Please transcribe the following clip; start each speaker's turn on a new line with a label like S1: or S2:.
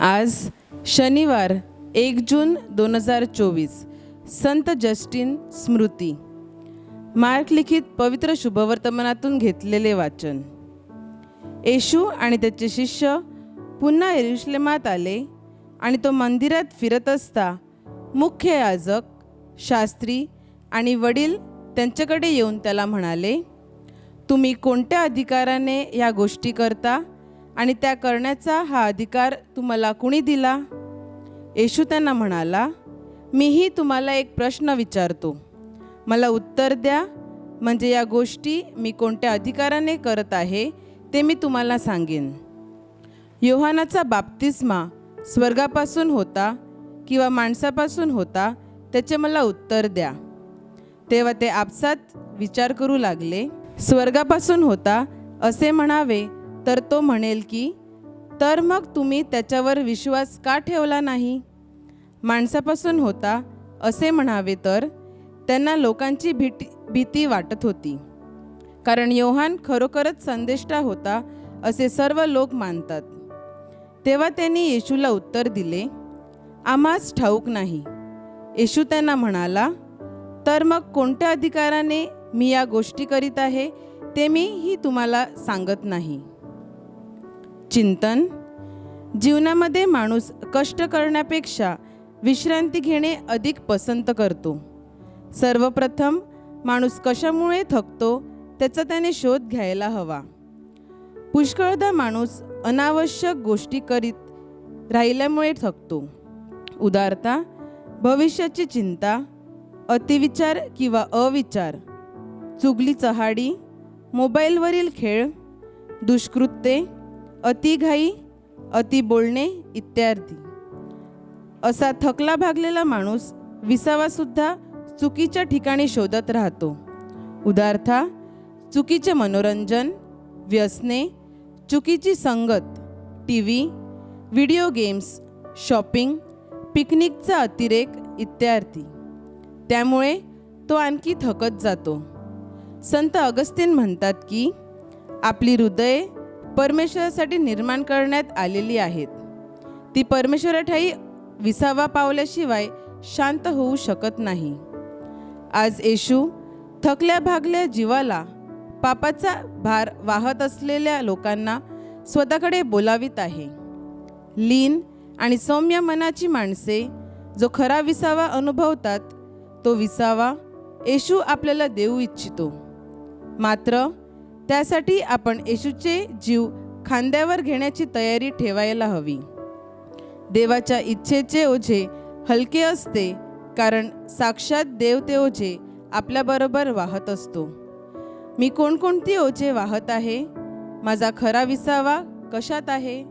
S1: आज शनिवार एक जून दोन हजार चोवीस. संत जस्टिन स्मृती. मार्क लिखित पवित्र शुभवर्तमानातून घेतलेले वाचन. येशू आणि त्याचे शिष्य पुन्हा एरुश्लेमात आले आणि तो मंदिरात फिरत असता मुख्य याजक शास्त्री आणि वडील त्यांच्याकडे येऊन त्याला म्हणाले तुम्ही कोणत्या अधिकाराने या गोष्टी करता? आणि त्या करण्याचा हा अधिकार तुम्हाला कुणी दिला? येशू त्यांना म्हणाला मीही तुम्हाला एक प्रश्न विचारतो. मला उत्तर द्या. म्हणजे या गोष्टी मी कोणत्या अधिकाराने करत आहे ते मी तुम्हाला सांगेन. योहानाचा बाप्तिस्मा स्वर्गापासून होता किंवा माणसापासून होता त्याचे मला उत्तर द्या. तेव्हा ते आपसात विचार करू लागले. स्वर्गापासून होता असे म्हणावे तर तो म्हणेल की तर मग तुम्ही त्याच्यावर विश्वास का ठेवला नाही? माणसापासून होता असे म्हणावे तर त्यांना लोकांची भीती भीती वाटत होती. कारण योहान खरोखरच संदेष्टा होता असे सर्व लोक मानतात. तेव्हा त्यांनी येशूला उत्तर दिले आम्हास ठाऊक नाही. येशू त्यांना म्हणाला तर मग कोणत्या अधिकाराने मी या गोष्टी करीत आहे ते मी ही तुम्हाला सांगत नाही. चिंतन जीवनामध्ये माणूस कष्ट करण्यापेक्षा विश्रांती घेणे अधिक पसंत करतो. सर्वप्रथम माणूस कशामुळे थकतो त्याचा त्याने शोध घ्यायला हवा. पुष्कळदा माणूस अनावश्यक गोष्टी करीत राहिल्यामुळे थकतो. उदारता भविष्याची चिंता अतिविचार किंवा अविचार चुगली चहाडी मोबाईलवरील खेळ दुष्कृत्ये अतिघाई अति बोलणे इत्यादी. असा थकला भागलेला माणूस विसावासुद्धा चुकीच्या ठिकाणी शोधत राहतो. उदार्था चुकीचे मनोरंजन व्यसने चुकीची संगत T V video games shopping पिकनिकचा अतिरेक इत्यादी. त्यामुळे तो आणखी थकत जातो. संत अगस्तीन म्हणतात की आपली हृदये परमेश्वरासाठी निर्माण करण्यात आलेली आहेत. ती परमेश्वराठाई विसावा पावल्याशिवाय शांत होऊ शकत नाही. आज येशू थकल्या भागल्या जीवाला पापाचा भार वाहत असलेल्या लोकांना स्वतःकडे बोलावित आहे. लीन आणि सौम्य मनाची माणसे जो खरा विसावा अनुभवतात तो विसावा येशू आपल्याला देऊ इच्छितो. मात्र त्यासाठी आपण येशूचे जीव खांद्यावर घेण्याची तयारी ठेवायला हवी. देवाच्या इच्छेचे ओझे हलके असते कारण साक्षात देव ते ओझे आपल्याबरोबर वाहत असतो. मी कोणकोणती ओझे वाहत आहे? माझा खरा विसावा कशात आहे?